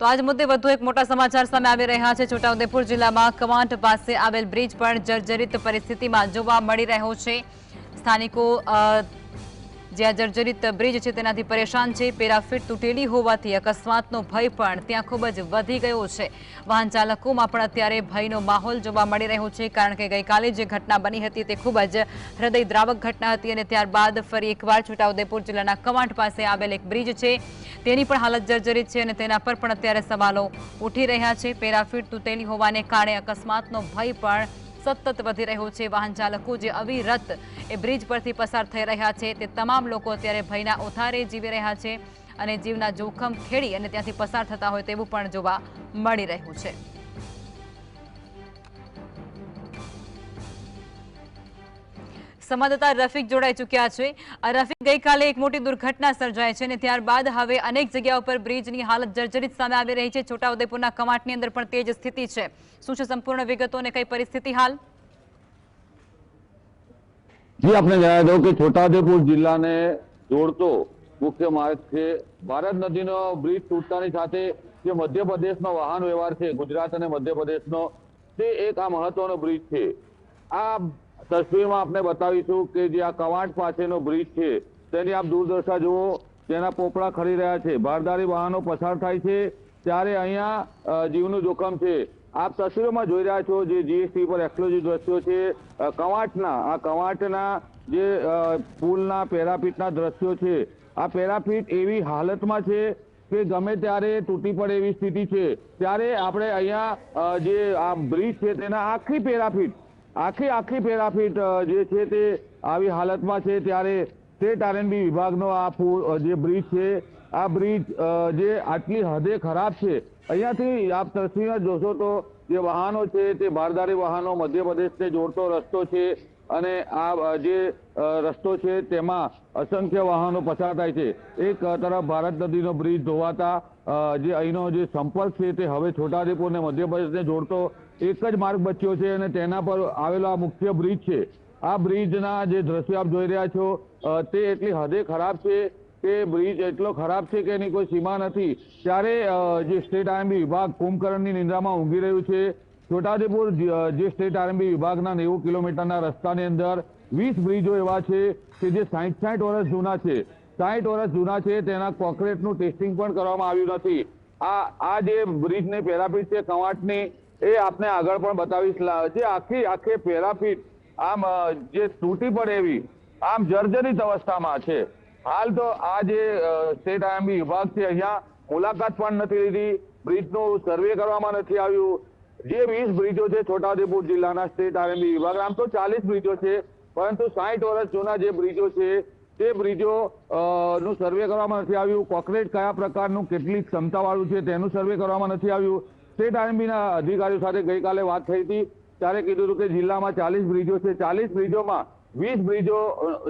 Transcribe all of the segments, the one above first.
તો આજ મુદ્દે વધુ એક મોટા સમાચાર સામે આવી રહ્યા છે. છોટાઉદેપુર જિલ્લામાં કવાંટ પાસે આવેલ બ્રિજ પણ જર્જરિત પરિસ્થિતિમાં જોવા મળી રહ્યો છે. સ્થાનિકો જે આ જર્જરિત બ્રિજ છે તેનાથી પરેશાન છે. પેરાફીટ તૂટેલી હોવાથી અકસ્માતનો ભય પણ ત્યાં ખૂબ જ વધી ગયો છે. વાહન ચાલકોમાં પણ અત્યારે ભયનો માહોલ જોવા મળી રહ્યો છે, કારણ કે ગઈકાલે જે ઘટના બની હતી તે ખૂબ જ હૃદયદ્રાવક ઘટના હતી અને ત્યારબાદ ફરી એકવાર છોટાઉદેપુર જિલ્લાના કવાંટ પાસે આવેલ એક બ્રિજ છે. તેની પણ હાલત જર્જરિત છે અને તેના પર પણ અત્યારે સવાલો ઉઠી રહ્યા છે. પેરાફીટ તૂટેલી હોવાને કારણે અકસ્માતનો ભય પણ સતત વધી રહ્યો છે. વાહન ચાલકો જે અવિરત એ બ્રિજ પરથી પસાર થઈ રહ્યા છે તે તમામ લોકો અત્યારે ભયના ઓથારે જીવી રહ્યા છે અને જીવના જોખમ ખેડી અને ત્યાંથી પસાર થતા હોય તેવું પણ જોવા મળી રહ્યું છે. સંવાદદાતા રફીક જોડાઈ ચૂક્યા છે. રફીક ગઈકાલે એક મોટી દુર્ઘટના સર્જાઈ છે અને ત્યારબાદ હવે અનેક જગ્યા ઉપર બ્રિજની હાલત જર્જરિત સામે આવી રહી છે. છોટાઉદેપુરના કમાટની અંદર પણ તે જ સ્થિતિ છે. શું છે સંપૂર્ણ વિગતો અને કઈ પરિસ્થિતિ હાલ? જી, આપને જણાવી દઉં કે છોટાઉદેપુર જિલ્લાને જોડતો મુખ્ય માર્ગ છે ભારત નદીનો બ્રિજ તૂટતાની સાથે જે મધ્યપ્રદેશનો વાહન વ્યવહાર છે, ગુજરાત અને મધ્યપ્રદેશનો, તે એક આ મહત્વનો બ્રિજ છે. આ તસવીરમાં આપને બતાવીશું કે જે આ કવાંટ પાસેનો બ્રિજ છે, તેની આપ દૂરદર્શા જુઓ, તેના પોપડા ખરી રહ્યા છે. ભારદારી વાહનો પસાર થાય છે, ત્યારે અહીંયા જીવનું જોખમ છે. આપ તસવીરોમાં જોઈ રહ્યા છો જે જીએસટી પર એક્સક્લુઝિવ દ્રશ્યો છે. કવાટના, આ કવાંટના જે પુલના, પેરાપીટના દ્રશ્યો છે. આ પેરાપીટ એવી હાલતમાં છે કે ગમે ત્યારે તૂટી પડે એવી સ્થિતિ છે. ત્યારે આપણે અહીંયા જે આ બ્રિજ છે, તેના આખી પેરાપીટ આખી આખી પેરાફીટ જે છે તે આવી હાલતમાં છે ત્યારે સ્ટેટ આરએનબી વિભાગનો આ જે બ્રિજ છે, આ બ્રિજ જે આટલી હદે ખરાબ છે, અહીંયાથી આપ તસવીર જોશો તો જે વાહનો છે તે બારદારી વાહનો મધ્યપ્રદેશને જોડતો રસ્તો છે અને આ જે રસ્તો છે તેમાં અસંખ્ય વાહનો પસાર થાય છે. એક તરફ ભારત નદીનો બ્રિજ ધોવાતા જે અહીંનો જે સંપર્ક છે તે હવે છોટાઉદેપુર ને મધ્યપ્રદેશને જોડતો એક જ માર્ગ બચ્યો છે અને તેના પર આવેલો આ મુખ્ય બ્રિજ છે. આ બ્રિજના જે દ્રશ્યો આપ જોઈ રહ્યા છો તે એટલી હદે ખરાબ છે કે બ્રિજ એટલો ખરાબ છે કે એની કોઈ સીમા નથી. ત્યારે જે સ્ટેટ આરએમબી વિભાગ કુંભકર્ણની નિંદ્રામાં ઊંઘી રહ્યું છે છોટાઉદેપુર જે સ્ટેટ આરએમબી વિભાગના નેવું કિલોમીટરના રસ્તાની અંદર વીસ બ્રિજો એવા છે કે જે સાઠ સાહીઠ વર્ષ જૂના છે. સાઠ વર્ષ જૂના છે, તેના કોન્ક્રીટનું ટેસ્ટિંગ પણ કરવામાં આવ્યું નથી. આ આ જે બ્રિજની પેરાપીટ છે, કવાંટની, એ આપને આગળ પણ બતાવીશ. જે આખી આખી પેરાપીટ આમ જે તૂટી પડે એવી, આમ જર્જરિત અવસ્થામાં છે. હાલ તો આ જે સ્ટેટ આઈએમબી વિભાગ છે, અહીંયા મુલાકાત પણ નથી લીધી. બ્રિજનું સર્વે કરવામાં નથી આવ્યું. જે વીસ બ્રિજો છે છોટાઉદેપુર જિલ્લાના સ્ટેટ આરએમબી વિભાગ. આમ તો ચાલીસ બ્રિજો છે, પરંતુ સાઠ વર્ષ જૂના જે બ્રિજો છે, તે બ્રિજો નું સર્વે કરવામાં નથી આવ્યું. કોન્ક્રીટ કયા પ્રકારનું કેટલી ક્ષમતાવાળું છે તેનું સર્વે કરવામાં નથી આવ્યું. સ્ટેટ આરએમબીના અધિકારીઓ સાથે ગઈકાલે વાત થઈ હતી. ત્યારે કીધું હતું કે જિલ્લામાં ચાલીસ બ્રિજો છે. ચાલીસ બ્રિજોમાં વીસ બ્રિજો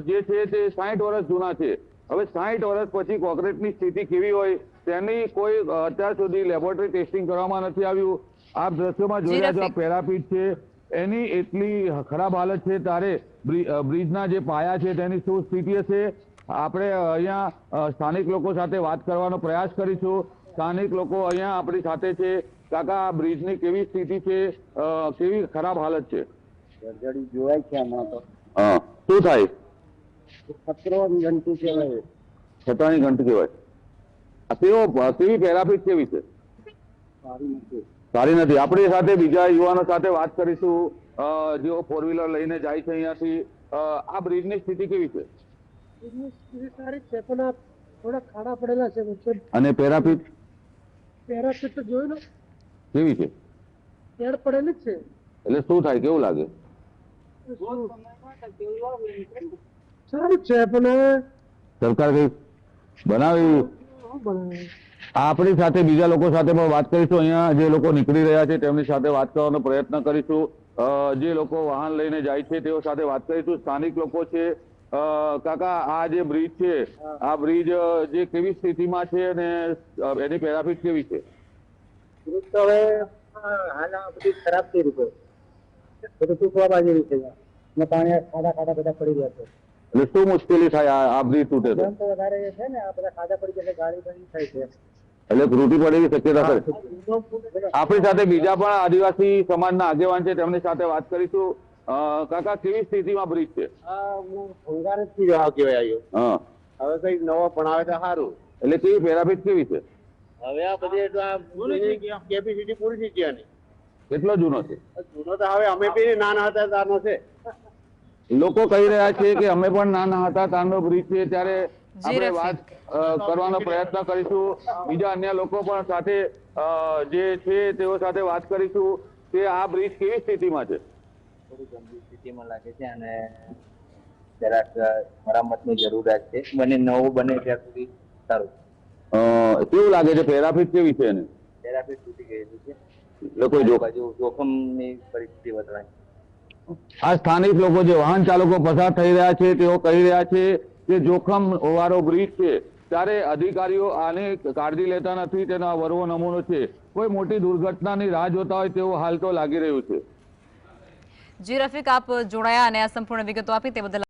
જે છે તે સાઠ વર્ષ જૂના છે. હવે સાઠ વર્ષ પછી કોન્ક્રીટની સ્થિતિ કેવી હોય તેની કોઈ અત્યાર સુધી લેબોરેટરી ટેસ્ટિંગ કરવામાં નથી આવ્યું. આપ દ્રશ્યોમાં જોઈ રહ્યા છો આ પેરાપીટ છે. એની એટલી ખરાબ હાલત છે ત્યારે બ્રિજના જે પાયા છે તેની શું સ્થિતિ હશે? આપણે અહીંયા સ્થાનિક લોકો સાથે વાત કરવાનો પ્રયાસ કરીશું. સ્થાનિક લોકો અહીંયા આપણી સાથે છે. કાકા આ બ્રિજની કેવી સ્થિતિ છે? કેવી ખરાબ હાલત છે? જોવાય છે હમણાં તો. હા. શું થાય? ખતરો જંતુ કહેવાય. છતાંની ઘંટ કહેવાય. તેઓ કેવો પેરાપીટ કેવી છે? સારી નથી. આપણી સાથે બીજા યુવાનો સાથે વાત કરીશું. જેઓ ફોર વ્હીલર લઈને જાય છે અહીંયાથી. આ બ્રિજની સ્થિતિ કેવી છે? સારી છે પણ થોડા ખાડા પડેલા છે અને પેરાપીટ પેરાફિટ તો જોયું ને? કેવી છે? એડ પડેલી જ છે. એટલે શું થાય? કેવું લાગે? સારું છે પણ સરકાર કઈ બનાવી શું બનાવે આ આપણી સાથે બીજા લોકો સાથે પણ વાત કરીશું. અહીંયા જે લોકો નીકળી રહ્યા છે તેમની સાથે વાત કરવાનો પ્રયત્ન કરીશું. જે લોકો વાહન લઈને જાય છે તેઓ સાથે વાત કરીશું. સ્થાનિક લોકો છે. કાકા આ જે બ્રિજ છે આ બ્રિજ જે કેવી સ્થિતિમાં છે અને એની પેરાફિટ કેવી છે? તો હવે બધી ખરાબ થઈ રહ્યું છે બધું તૂટવા બાજુ છે. પાણી ખાડા ખાડા બધા પડી ગયા છે. એટલે શું મુશ્કેલી થાય આ બ્રિજ તૂટે તો? વધારે છે ને આ બધા ખાધા પડી જશે ગાડી બની થાય છે. એટલે તૂટી પડેલી શક્યતા ખરી આપણી સાથે બીજા પણ આદિવાસી સમાજના આગેવાન છે તેમની સાથે વાત કરીશું. કાકા કેવી સ્થિતિમાં બ્રિજ છે? હું ભંગાર જ થી કહેવાય આવ્યો હા. હવે કઈ નવો ભણાવે તો સારું. એટલે કેવી પેરાફિટ કેવી છે? હવે આ બધી કેપેસિટી પૂરી થઈ ગયા કેટલો જૂનો છે? જૂનો તો હવે અમે બી નાના હતા તારનો છે. લોકો કહી રહ્યા છે કે અમે પણ નાના હતા તારનો બ્રિજ છે ત્યારે આપણે વાત કરવાનો પ્રયત્ન કરીશું. બીજા અન્ય લોકો પણ સાથે જે છે તેઓ સાથે વાત કરીશું કે આ બ્રિજ કેવી સ્થિતિમાં છે? થોડી ગંભીર સ્થિતિમાં લાગે છે અને જરાક મરામતની જરૂરિયાત છે. બને નવું બને ત્યાં સુધી સારું. કેવું લાગે છે પેરાફિટ કેવી છે એને? થેરાપી તૂટી ગયેલી છે. લોકો જોખમની પરિસ્થિતિ વધવાની આ સ્થાનિક લોકો જે વાહન ચાલકો પસાર થઈ રહ્યા છે, તેઓ કહી રહ્યા છે કે જોખમ વાળો બ્રિજ છે. ત્યારે અધિકારીઓ આને કાળજી લેતા નથી, તેનો વરવો નમૂનો છે. કોઈ મોટી દુર્ઘટનાની રાહ જોતા હોય તેવું હાલ તો લાગી રહ્યું છે. જી, રફીક, આપ જોડાયા અને આ સંપૂર્ણ વિગતો આપી તે બદલ